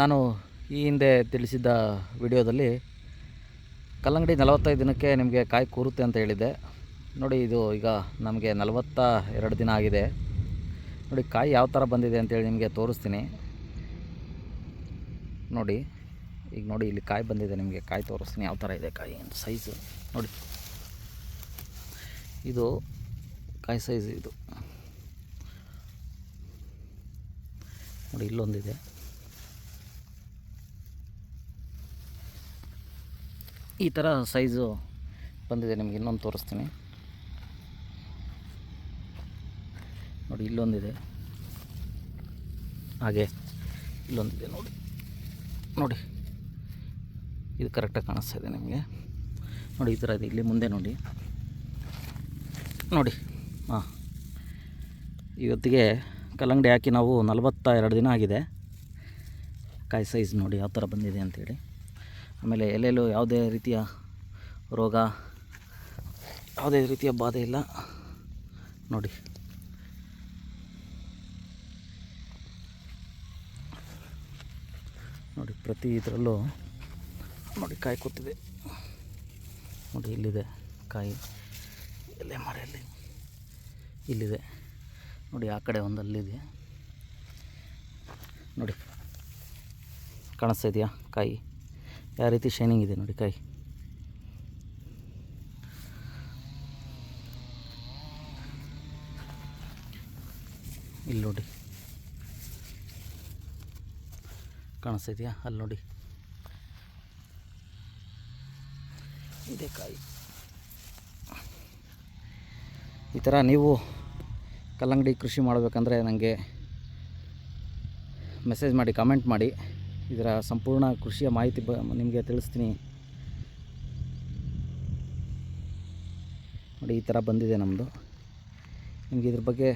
ನಾನು ಈ ಹಿಂದೆ ತಿಳಿಸಿದ್ದ ವಿಡಿಯೋದಲ್ಲಿ ಕಲ್ಲಂಗಡಿ ನಲವತ್ತೈದು ದಿನಕ್ಕೆ ನಿಮಗೆ ಕಾಯಿ ಕೂರುತ್ತೆ ಅಂತ ಹೇಳಿದ್ದೆ. ನೋಡಿ, ಇದು ಈಗ ನಮಗೆ ನಲವತ್ತ ಎರಡು ದಿನ ಆಗಿದೆ. ನೋಡಿ, ಕಾಯಿ ಯಾವ ಥರ ಬಂದಿದೆ ಅಂತೇಳಿ ನಿಮಗೆ ತೋರಿಸ್ತೀನಿ. ನೋಡಿ, ಈಗ ನೋಡಿ, ಇಲ್ಲಿ ಕಾಯಿ ಬಂದಿದೆ ನಿಮಗೆ, ಕಾಯಿ ತೋರಿಸ್ತೀನಿ ಯಾವ ಥರ ಇದೆ ಕಾಯಿ ಅಂತ ಸೈಜು ನೋಡಿ, ಇದು ಕಾಯಿ ಸೈಜ್ ಇದು. ನೋಡಿ, ಇಲ್ಲೊಂದಿದೆ. ಈ ಥರ ಸೈಜು ಬಂದಿದೆ ನಿಮಗೆ, ಇನ್ನೊಂದು ತೋರಿಸ್ತೀನಿ. ನೋಡಿ, ಇಲ್ಲೊಂದಿದೆ. ಹಾಗೆ, ಇಲ್ಲೊಂದಿದೆ, ನೋಡಿ. ನೋಡಿ. ಇದು ಕರೆಕ್ಟಾಗಿ ಕಾಣಿಸ್ತಾ ಇದೆ ನಿಮಗೆ. ನೋಡಿ, ಈ ಥರ ಇದೆ. ಇಲ್ಲಿ ಮುಂದೆ ನೋಡಿ. ನೋಡಿ. ಹಾಂ. ಇವತ್ತಿಗೆ ಕಲ್ಲಂಗಡಿ ಹಾಕಿ ನಾವು ನಲವತ್ತ ಎರಡು ದಿನ ಆಗಿದೆ. ಕಾಯಿ ಸೈಜ್ ನೋಡಿ, ಯಾವ ಥರ ಬಂದಿದೆ ಅಂತೇಳಿ. ಆಮೇಲೆ ಎಲೆಯಲ್ಲೂ ಯಾವುದೇ ರೀತಿಯ ರೋಗ, ಯಾವುದೇ ರೀತಿಯ ಬಾಧೆ ಇಲ್ಲ. ನೋಡಿ. ನೋಡಿ, ಪ್ರತಿ ಇದರಲ್ಲೂ ನೋಡಿ ಕಾಯಿ ಕೂತಿದೆ. ನೋಡಿ, ಇಲ್ಲಿದೆ ಕಾಯಿ. ಎಲೆ ಮರೆಯಲ್ಲಿ ಇಲ್ಲಿದೆ. ನೋಡಿ, ಆ ಕಡೆ ಒಂದು ಅಲ್ಲಿದೆ ನೋಡಿ. ಕಾಣಿಸ್ತಾ ಇದೆಯಾ ಕಾಯಿ? ಯಾವ ರೀತಿ ಶೈನಿಂಗ್ ಇದೆ ನೋಡಿ ಕಾಯಿ ಇಲ್ಲಿ ನೋಡಿ. ಕಾಣಿಸ್ತಿದೆಯಾ ಅಲ್ಲಿ ನೋಡಿ. ಇದೆ ಕಾಯಿ ಈ ಥರ ನೀವು ಕಲ್ಲಂಗಡಿ ಕೃಷಿ ಮಾಡಬೇಕಂದ್ರೆ ನನಗೆ ಮೆಸೇಜ್ ಮಾಡಿ ಕಮೆಂಟ್ ಮಾಡಿ. ಇದರ ಸಂಪೂರ್ಣ ಕೃಷಿಯ ಮಾಹಿತಿ ಬ ನಿಮಗೆ ತಿಳಿಸ್ತೀನಿ. ನೋಡಿ ಈ ಥರ ಬಂದಿದೆ ನಮ್ಮದು ನಿಮಗೆ ಇದ್ರ ಬಗ್ಗೆ